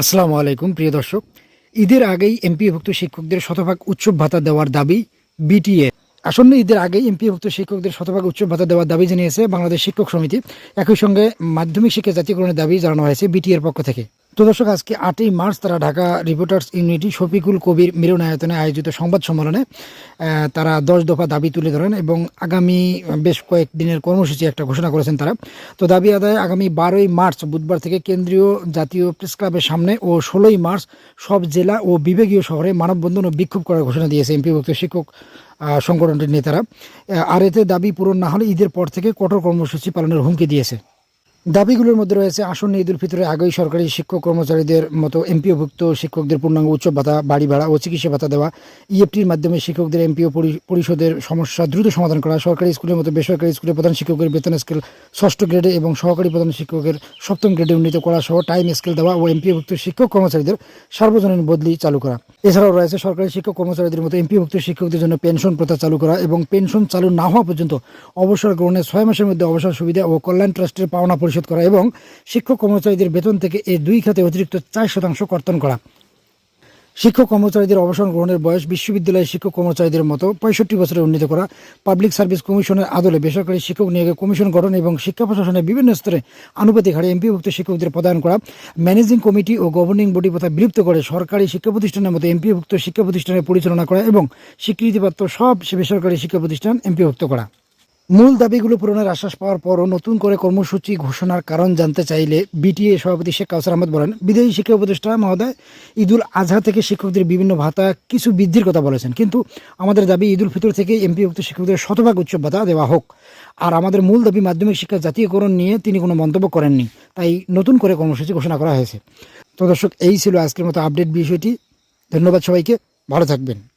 আসসালামু আলাইকুম, প্রিয় দর্শক। ঈদের আগেই এমপিভুক্ত শিক্ষকদের শতভাগ উৎসব ভাতা দেওয়ার দাবি বিটিএ। আসন্ন ঈদের আগেই এমপিভুক্ত শিক্ষকদের শতভাগ উচ্চ ভাতা দেওয়ার দাবি জানিয়েছে বাংলাদেশ শিক্ষক সমিতি। একই সঙ্গে মাধ্যমিক শিক্ষা জাতীয়করণের দাবি জানানো হয়েছে বিটিএর পক্ষ থেকে। তো দর্শক, আজকে আটই মার্চ তারা ঢাকা রিপোর্টার্স ইউনিটি শফিকুল কবির মিলনায়তনে আয়োজিত সংবাদ সম্মেলনে তারা দশ দফা দাবি তুলে ধরেন এবং আগামী বেশ কয়েক দিনের কর্মসূচি একটা ঘোষণা করেছেন তারা। তো দাবি আদায় আগামী বারোই মার্চ, বুধবার থেকে কেন্দ্রীয় জাতীয় প্রেস ক্লাবের সামনে ও ষোলোই মার্চ সব জেলা ও বিভাগীয় শহরে মানববন্ধন ও বিক্ষোভ করার ঘোষণা দিয়েছে এমপিভুক্ত শিক্ষক সংগঠনটির নেতারা। আর এতে দাবি পূরণ না হলে ঈদের পর থেকে কঠোর কর্মসূচি পালনের হুমকি দিয়েছে। দাবিগুলোর মধ্যে রয়েছে আসন্ন ঈদুল ফিতরে আগেই সরকারি শিক্ষক কর্মচারীদের মতো এমপিওভুক্ত শিক্ষকদের পূর্ণাঙ্গ উচ্চ ভাতা, বাড়ি ভাড়া ও চিকিৎসা ভাতা দেওয়া। ইএফটির মাধ্যমে শিক্ষকদের এমপিও পরিষদের সমস্যা দ্রুত সমাধান করা, সরকারি স্কুলের মতো বেসরকারি স্কুলের প্রধান শিক্ষকের বেতন স্কেল ষষ্ঠ গ্রেডে এবং সহকারী প্রধান শিক্ষকের সপ্তম গ্রেডে উন্নীত করা সহ টাইম স্কেল দেওয়া ও এমপিওভুক্ত শিক্ষক কর্মচারীদের সার্বজনীন বদলি চালু করা। এছাড়াও রয়েছে সরকারি শিক্ষক কর্মচারীদের মতো এমপিভুক্ত শিক্ষকদের জন্য পেনশন প্রথা চালু করা এবং পেনশন চালু না হওয়া পর্যন্ত অবসর গ্রহণের ছয় মাসের মধ্যে অবসর সুবিধা ও কল্যাণ ট্রাস্টের পাওনা পরিশোধ করা এবং শিক্ষক কর্মচারীদের বেতন থেকে এই দুই খাতে অতিরিক্ত চার শতাংশ কর্তন করা। শিক্ষক কর্মচারীদের অবসর গ্রহণের বয়স বিশ্ববিদ্যালয়ের শিক্ষক কর্মচারীদের মতো পঁয়ষট্টি বছরে উন্নীত করা, পাবলিক সার্ভিস কমিশনের আদলে বেসরকারি শিক্ষক নিয়োগে কমিশন গঠন এবং শিক্ষা প্রশাসনের বিভিন্ন স্তরে আনুপাতিক হারে এমপিভুক্ত শিক্ষকদের প্রদান করা, ম্যানেজিং কমিটি ও গভর্নিং বডি প্রথা বিলুপ্ত করে সরকারি শিক্ষা প্রতিষ্ঠানের মতো এমপিভুক্ত শিক্ষা প্রতিষ্ঠানের পরিচালনা করা এবং স্বীকৃতিপ্রাপ্ত সব বেসরকারি শিক্ষা প্রতিষ্ঠান এমপিভুক্ত করা। মূল দাবিগুলো পূরণের আশ্বাস পাওয়ার পরও নতুন করে কর্মসূচি ঘোষণার কারণ জানতে চাইলে বিটিএ সভাপতি শেখ কাউসার আহমদ বলেন, বিদেশি শিক্ষা উপদেষ্টা মহোদয় ঈদুল আজহা থেকে শিক্ষকদের বিভিন্ন ভাতা কিছু বৃদ্ধির কথা বলেছেন। কিন্তু আমাদের দাবি ঈদুল ফিতর থেকে এমপিভুক্ত শিক্ষকদের শতভাগ উচ্চ ভাতা দেওয়া হোক। আর আমাদের মূল দাবি মাধ্যমিক শিক্ষা জাতীয়করণ নিয়ে তিনি কোনো মন্তব্য করেননি। তাই নতুন করে কর্মসূচি ঘোষণা করা হয়েছে। তো দর্শক, এই ছিল আজকের মতো আপডেট বিষয়টি। ধন্যবাদ সবাইকে। ভালো থাকবেন।